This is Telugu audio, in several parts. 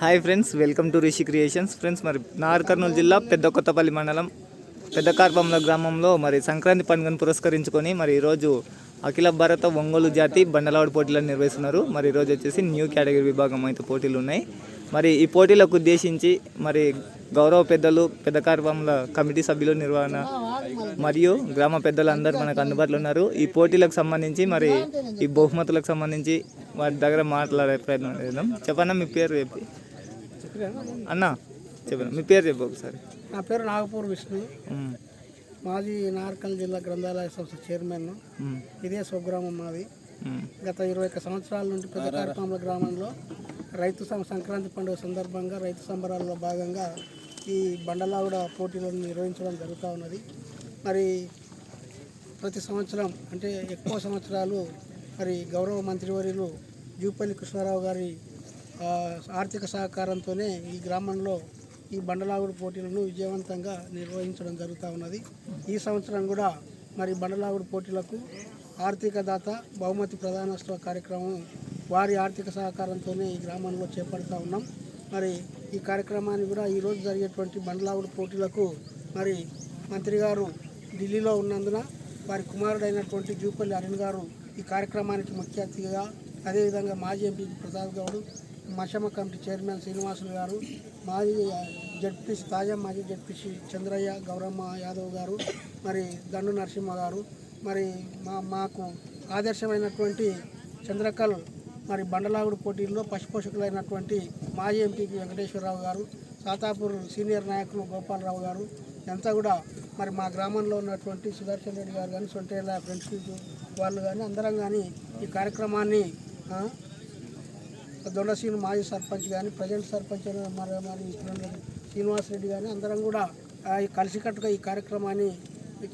Hi friends welcome to Rishi creations. Friends మరి నార్ కర్నూలు జిల్లా పెద్ద కొత్తపల్లి మండలం పెద్ద కార్పంల గ్రామంలో మరి సంక్రాంతి పండుగను పురస్కరించుకొని మరి ఈరోజు అఖిల భారత ఒంగోలు జాతి బండలవాడి పోటీలను నిర్వహిస్తున్నారు. మరి ఈరోజు వచ్చేసి న్యూ కేటగిరీ విభాగం అయితే పోటీలు ఉన్నాయి. మరి ఈ పోటీలకు ఉద్దేశించి మరి గౌరవ పెద్దలు పెద్ద కార్పంల కమిటీ సభ్యులు నిర్వహణ మరియు గ్రామ పెద్దలు అందరూ మనకు అందుబాటులో ఉన్నారు. ఈ పోటీలకు సంబంధించి మరి ఈ బహుమతులకు సంబంధించి వారి దగ్గర మాట్లాడే ప్రయత్నం చేద్దాం. చెప్పన్నా మీ పేరు? చెప్పి అన్న చెప్పండి. మీ పేరు చెప్పు ఒకసారి. నా పేరు నాగపూర్ విష్ణు. మాజీ నార్కల్ జిల్లా గ్రంథాలయ సంస్థ చైర్మన్. ఇదే స్వగ్రామం మాది. గత ఇరవై ఒక్క సంవత్సరాల నుండి పెద్ద కార్యక్రమాల గ్రామంలో రైతు సంక్రాంతి పండుగ సందర్భంగా రైతు సంబరాల్లో భాగంగా ఈ బండలావిడ పోటీలను నిర్వహించడం జరుగుతూ ఉన్నది. మరి ప్రతి సంవత్సరం అంటే ఎక్కువ సంవత్సరాలు మరి గౌరవ మంత్రివర్యులు జూపల్లి కృష్ణారావు గారి ఆర్థిక సహకారంతోనే ఈ గ్రామంలో ఈ బండలాగుడు పోటీలను విజయవంతంగా నిర్వహించడం జరుగుతూ ఉన్నది. ఈ సంవత్సరం కూడా మరి బండలాగుడు పోటీలకు ఆర్థిక దాత బహుమతి ప్రధానోత్సవ కార్యక్రమం వారి ఆర్థిక సహకారంతోనే ఈ గ్రామంలో చేపడుతూ ఉన్నాం. మరి ఈ కార్యక్రమాన్ని కూడా ఈరోజు జరిగేటువంటి బండలాగుడు పోటీలకు మరి మంత్రి గారు ఢిల్లీలో ఉన్నందున వారి కుమారుడైనటువంటి జూపల్లి అరుణ్ గారు ఈ కార్యక్రమానికి ముఖ్య అతిథిగా అదేవిధంగా మాజీ ఎంపీ ప్రసాద్ గౌడ్ మషమ కమిటీ చైర్మన్ శ్రీనివాసులు గారు మాజీ జడ్పీసీ తాజా మాజీ జడ్పీసీ చంద్రయ్య గౌరమ్మ యాదవ్ గారు మరి దండు నరసింహ గారు మరి మా మాకు ఆదర్శమైనటువంటి చంద్రకల్ మరి బండలాగుడు పోటీల్లో పశుపోషకులైనటువంటి మాజీ ఎంపీపీ వెంకటేశ్వరరావు గారు సాతాపూర్ సీనియర్ నాయకులు గోపాలరావు గారు అంతా కూడా మరి మా గ్రామంలో ఉన్నటువంటి సుదర్శన్ రెడ్డి గారు కానీ సొంటేళ్ళ ఫ్రెండ్స్ వాళ్ళు కానీ అందరం కానీ ఈ కార్యక్రమాన్ని దొండ శ్రీను మాజీ సర్పంచ్ కానీ ప్రజెంట్ సర్పంచ్ మరి మరి శ్రీనివాస్ రెడ్డి కానీ అందరం కూడా ఈ కలిసికట్టుగా ఈ కార్యక్రమాన్ని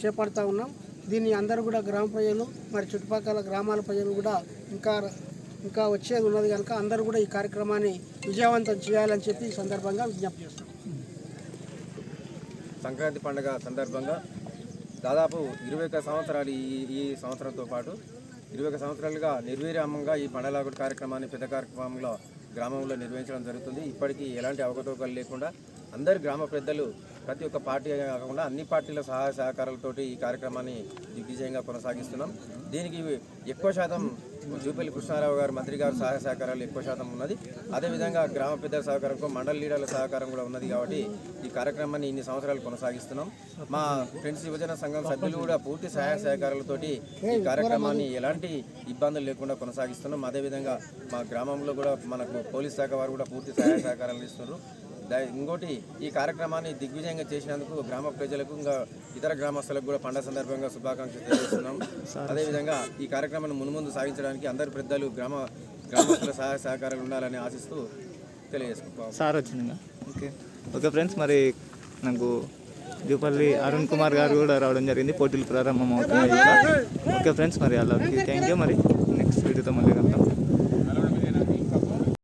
చేపడతా ఉన్నాం. దీన్ని అందరూ కూడా గ్రామ ప్రజలు మరి చుట్టుపక్కల గ్రామాల ప్రజలు కూడా ఇంకా ఇంకా వచ్చేది ఉన్నది కనుక అందరూ కూడా ఈ కార్యక్రమాన్ని విజయవంతం చేయాలని చెప్పి ఈ సందర్భంగా విజ్ఞప్తి చేస్తాం సంక్రాంతి పండుగ సందర్భంగా దాదాపు ఇరవై సంవత్సరాలు ఈ ఈ సంవత్సరంతో పాటు ఇరవై ఒక సంవత్సరాలుగా నిర్వీరామంగా ఈ పండలాగుడు కార్యక్రమాన్ని పెద్ద కార్యక్రమంలో గ్రామంలో నిర్వహించడం జరుగుతుంది. ఇప్పటికీ ఎలాంటి అవకతవకలు లేకుండా అందరు గ్రామ పెద్దలు ప్రతి ఒక్క పార్టీ కాకుండా అన్ని పార్టీల సహాయ సహకారాలతోటి ఈ కార్యక్రమాన్ని దిగ్విజయంగా కొనసాగిస్తున్నాం. దీనికి ఎక్కువ శాతం జూపల్లి కృష్ణారావు గారు మంత్రి గారు సహాయ సహకారాలు ఎక్కువ శాతం ఉన్నది. అదేవిధంగా గ్రామ పెద్దల సహకారం మండల లీడర్ల సహకారం కూడా ఉన్నది కాబట్టి ఈ కార్యక్రమాన్ని ఇన్ని సంవత్సరాలు కొనసాగిస్తున్నాం. మా ఫ్రెండ్స్ యువజన సంఘం సభ్యులు కూడా పూర్తి సహాయ సహకారాలతోటి ఈ కార్యక్రమాన్ని ఎలాంటి ఇబ్బందులు లేకుండా కొనసాగిస్తున్నాం. అదేవిధంగా మా గ్రామంలో కూడా మనకు పోలీస్ శాఖ వారు కూడా పూర్తి సహాయ సహకారాలు ఇస్తున్నారు. ఇంకోటి ఈ కార్యక్రమాన్ని దిగ్విజయంగా చేసినందుకు గ్రామ ప్రజలకు ఇంకా ఇతర గ్రామస్తులకు కూడా పండుగ సందర్భంగా శుభాకాంక్షలు తెలియజేస్తున్నాం. అదేవిధంగా ఈ కార్యక్రమాన్ని మున్ముందు సాగించడానికి అందరు పెద్దలు గ్రామ గ్రామస్తుల సహాయ సహకారాలు ఉండాలని ఆశిస్తూ తెలియజేసుకుంటాం సార్ ఓకే. ఓకే ఫ్రెండ్స్ మరి నాకు జూపల్లి అరుణ్ కుమార్ గారు కూడా రావడం జరిగింది. పోటీలు ప్రారంభం అవుతున్నాయి. ఓకే ఫ్రెండ్స్ మరి అలాగే థ్యాంక్ యూ. మరి నెక్స్ట్ వీడియోతో మళ్ళీ కలుద్దాం.